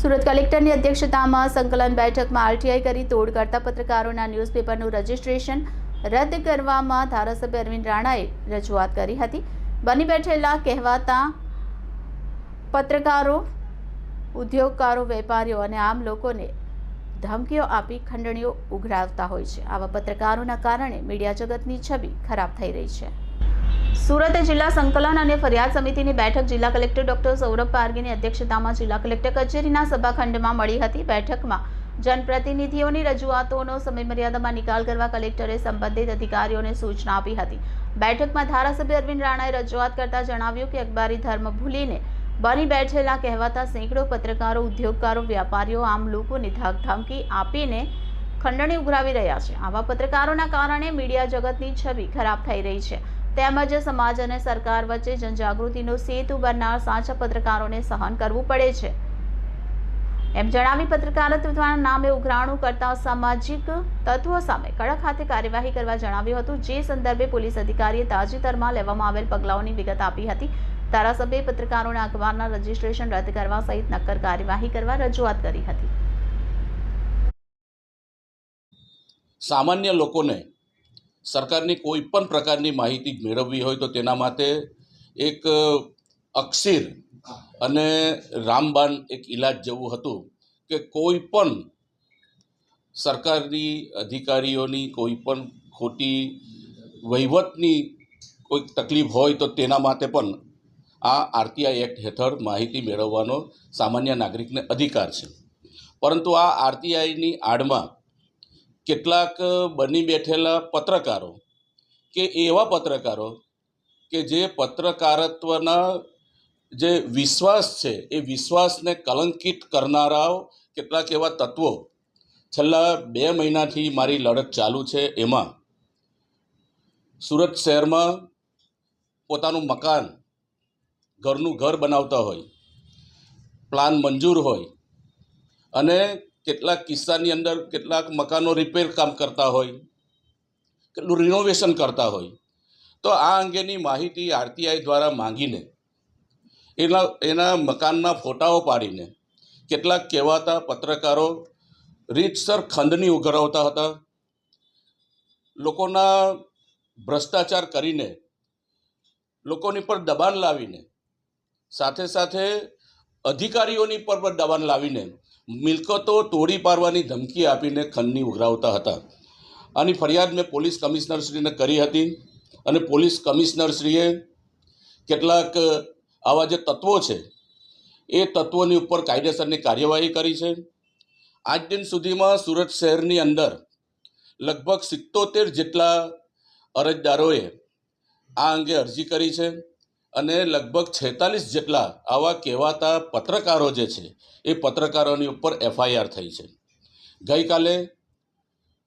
સુરત કલેક્ટરની અધ્યક્ષતામાં સંકલન બેઠકમાં આરટીઆઈ કરી તોડ કરતા પત્રકારોના ન્યૂઝપેપરનું રજિસ્ટ્રેશન રદ કરવામાં ધારાસભ્ય અરવિંદ રાણાએ રજૂઆત કરી હતી. બની બેઠેલા કહેવાતા પત્રકારો, ઉદ્યોગકારો, વેપારીઓ અને આમ લોકોને ધમકીઓ આપી ખંડણીઓ ઉઘરાવતા હોય છે. આવા પત્રકારોના કારણે મીડિયા જગતની છબી ખરાબ થઈ રહી છે. સુરત જિલ્લા સંકલન અને ફરિયાદ સમિતિની બેઠક જિલ્લા કલેક્ટર ડોક્ટર સૌરભ પારગીની અધ્યક્ષતામાં જિલ્લા કલેક્ટર કચેરીના સભાખંડમાં મળી હતી બેઠકમાં. જનપ્રતિનિધિઓની રજૂઆતોનો સમયમર્યાદામાં નિકાલ કરવા કલેક્ટરે સંબંધિત અધિકારીઓને સૂચના આપી હતી. બેઠકમાં ધારાસભ્ય અરવિંદ રાણાએ રજૂઆત કરતા જણાવ્યું કે અખબારી ધર્મ ભૂલીને બની બેઠેલા કહેવાતા સેંકડો પત્રકારો, ઉદ્યોગકારો, વ્યાપારીઓ આમ લોકોને ધાકધમકી આપીને ખંડણી ઉઘરાવી રહ્યા છે. આવા પત્રકારોના કારણે મીડિયા જગતની છબી ખરાબ થઈ રહી છે. તેમજ સમાજ અને સરકાર વચ્ચે જનજાગૃતિનો સેતુ બનનાર સાચા પત્રકારોને સહન કરવું પડે છે. એમ જણાવી પત્રકારત્વના નામે ઉઘરાણું કરતા સામાજિક તત્વો સામે કડક હાથે કાર્યવાહી કરવા જણાવ્યું હતું. જે સંદર્ભે પોલીસ અધિકારીએ તાજેતરમાં લેવામાં આવેલ પગલાઓની વિગત આપી હતી. ધારાસભ્યએ પત્રકારોના અખબારના રજીસ્ટ્રેશન રદ કરવા સહિત નક્કર કાર્યવાહી કરવા રજૂઆત કરી હતી. સામાન્ય લોકોને સરકારની કોઈ પણ પ્રકારની માહિતી મેળવવી હોય તો તેના માટે એક અક્ષીર અને રામબાણ એક ઈલાજ જેવું હતું કે કોઈ પણ સરકારની અધિકારીઓની કોઈ પણ ખોટી વહીવટની કોઈ તકલીફ હોય તો તેના માટે પણ આ આરટીઆઈ એક્ટ હેઠળ માહિતી મેળવવાનો સામાન્ય નાગરિકને અધિકાર છે. પરંતુ આ આરટીઆઈની આડમાં કેટલાક બની બેઠેલા પત્રકારો કે એવા પત્રકારો કે જે પત્રકારત્વના જે વિશ્વાસ છે, એ વિશ્વાસને કલંકિત કરનારાઓ કેટલાક એવા તત્વો છેલ્લા બે મહિનાથી મારી લડત ચાલુ છે એમાં. સુરત શહેરમાં પોતાનું મકાન ઘરનું ઘર બનાવતા હોય, પ્લાન મંજૂર હોય અને કેટલાક કિસ્સાની અંદર કેટલાક મકાનો રિપેર કામ કરતા હોય, કેટલું રિનોવેશન કરતા હોય. તો આ અંગેની માહિતી આરટીઆઈ દ્વારા માંગીને, એના એના મકાનના ફોટાઓ પાડીને, કેટલાક કહેવાતા પત્રકારો રીતસર ખંડની ઉઘરાવતા હતા. લોકોના ભ્રષ્ટાચાર કરીને, લોકોની પર દબાણ લાવીને, સાથે સાથે અધિકારીઓની પર પણ દબાણ લાવીને મિલકતો તોડી પાડવાની ધમકી આપીને ખંડની ઉઘરાવતા હતા. આની ફરિયાદ મેં પોલીસ કમિશનરશ્રીને કરી હતી અને પોલીસ કમિશનરશ્રીએ કેટલાક આવા જે તત્વો છે, એ તત્વોની ઉપર કાયદેસરની કાર્યવાહી કરી છે. આજ દિન સુધીમાં સુરત શહેરની અંદર લગભગ સિત્તોતેર જેટલા અરજદારોએ આ અંગે અરજી કરી છે. અને લગભગ છેતાલીસ જેટલા આવા કહેવાતા પત્રકારો જે છે, એ પત્રકારોની ઉપર એફઆઈઆર થઈ છે. ગઈકાલે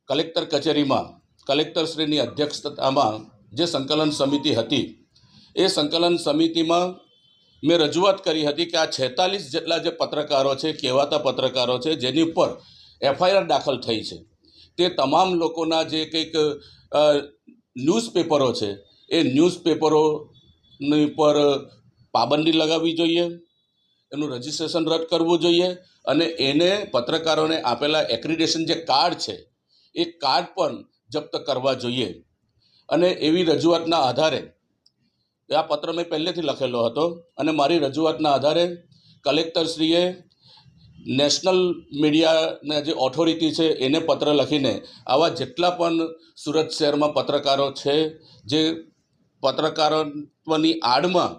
કલેક્ટર કચેરીમાં કલેક્ટરશ્રીની અધ્યક્ષતામાં જે સંકલન સમિતિ હતી, એ સંકલન સમિતિમાં મેં રજૂઆત કરી હતી કે આ છેતાલીસ જેટલા જે પત્રકારો છે, કહેવાતા પત્રકારો છે, જેની ઉપર એફઆઈઆર દાખલ થઈ છે, તે તમામ લોકોના જે કંઈક ન્યૂઝપેપરો છે, એ ન્યૂઝપેપરોની ઉપર પાબંદી લગાવવી જોઈએ, એનું રજિસ્ટ્રેશન રદ કરવું જોઈએ અને એને પત્રકારોને આપેલા એક્રિડેશન જે કાર્ડ છે, એ કાર્ડ પણ જપ્ત કરવા જોઈએ. અને એવી રજૂઆતના આધારે આ પત્ર મેં પહેલેથી લખેલો હતો અને મારી રજૂઆતના આધારે કલેક્ટરશ્રીએ નેશનલ મીડિયાના જે ઓથોરિટી છે, એને પત્ર લખીને આવા જેટલા પણ સુરત શહેરમાં પત્રકારો છે, જે પત્રકારત્વની આડમાં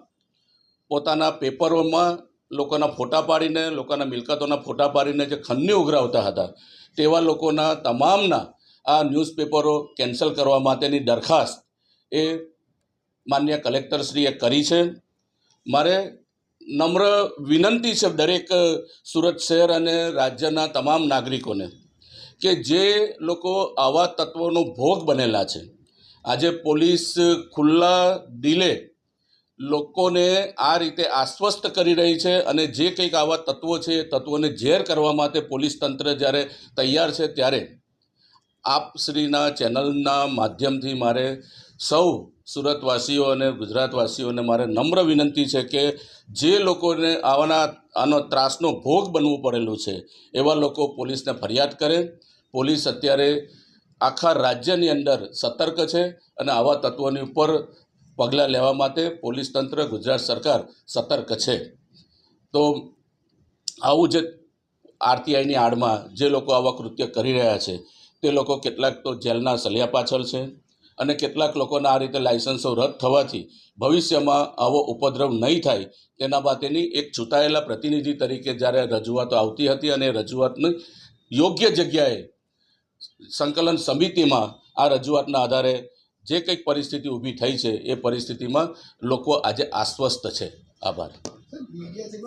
પોતાના પેપરોમાં લોકોના ફોટા પાડીને, લોકોના મિલકતોના ફોટા પાડીને જે ખંડની ઉઘરાવતા હતા, તેવા લોકોના તમામના આ ન્યૂઝપેપરો કેન્સલ કરવા માટેની દરખાસ્ત એ માન્ય કલેક્ટરશ્રીએ કરી છે. મારે નમ્ર વિનંતી છે દરેક સુરત શહેર અને રાજ્યના તમામ નાગરિકોને કે જે લોકો આવા તત્વોનો ભોગ બનેલા છે. આજે પોલીસ ખુલ્લા દિલે લોકોને આ રીતે આશ્વસ્ત કરી રહી છે અને જે કંઈક આવા તત્વો છે એ તત્વોને ઝેર કરવા માટે પોલીસ તંત્ર જ્યારે તૈયાર છે ત્યારે આપશ્રીના ચેનલના માધ્યમથી મારે સૌ સુરતવાસીઓ અને ગુજરાતવાસીઓને મારે નમ્ર વિનંતી છે કે જે લોકોને આવાના આનો ત્રાસનો ભોગ બનવું પડેલું છે એવા લોકો પોલીસને ફરિયાદ કરે. પોલીસ અત્યારે આખા રાજ્યની અંદર સતર્ક છે અને આવા તત્વોની ઉપર પગલાં લેવા માટે પોલીસ તંત્ર, ગુજરાત સરકાર સતર્ક છે. તો આવું જે આરટીઆઈની આડમાં જે લોકો આવા કૃત્ય કરી રહ્યા છે, તે લોકો કેટલાક તો જેલના સલિયા પાછળ છે અને કેટલાક લોકોના આ રીતે લાયસન્સો રદ થવાથી ભવિષ્યમાં આવો ઉપદ્રવ નહીં થાય તેના માટેની એક ચૂંટાયેલા પ્રતિનિધિ તરીકે જ્યારે રજૂઆતો આવતી હતી અને રજૂઆતની યોગ્ય જગ્યાએ સંકલન સમિતિમાં આ રજૂઆતના આધારે જે કંઈક પરિસ્થિતિ ઊભી થઈ છે એ પરિસ્થિતિમાં લોકો આજે આશ્વસ્ત છે. આભાર.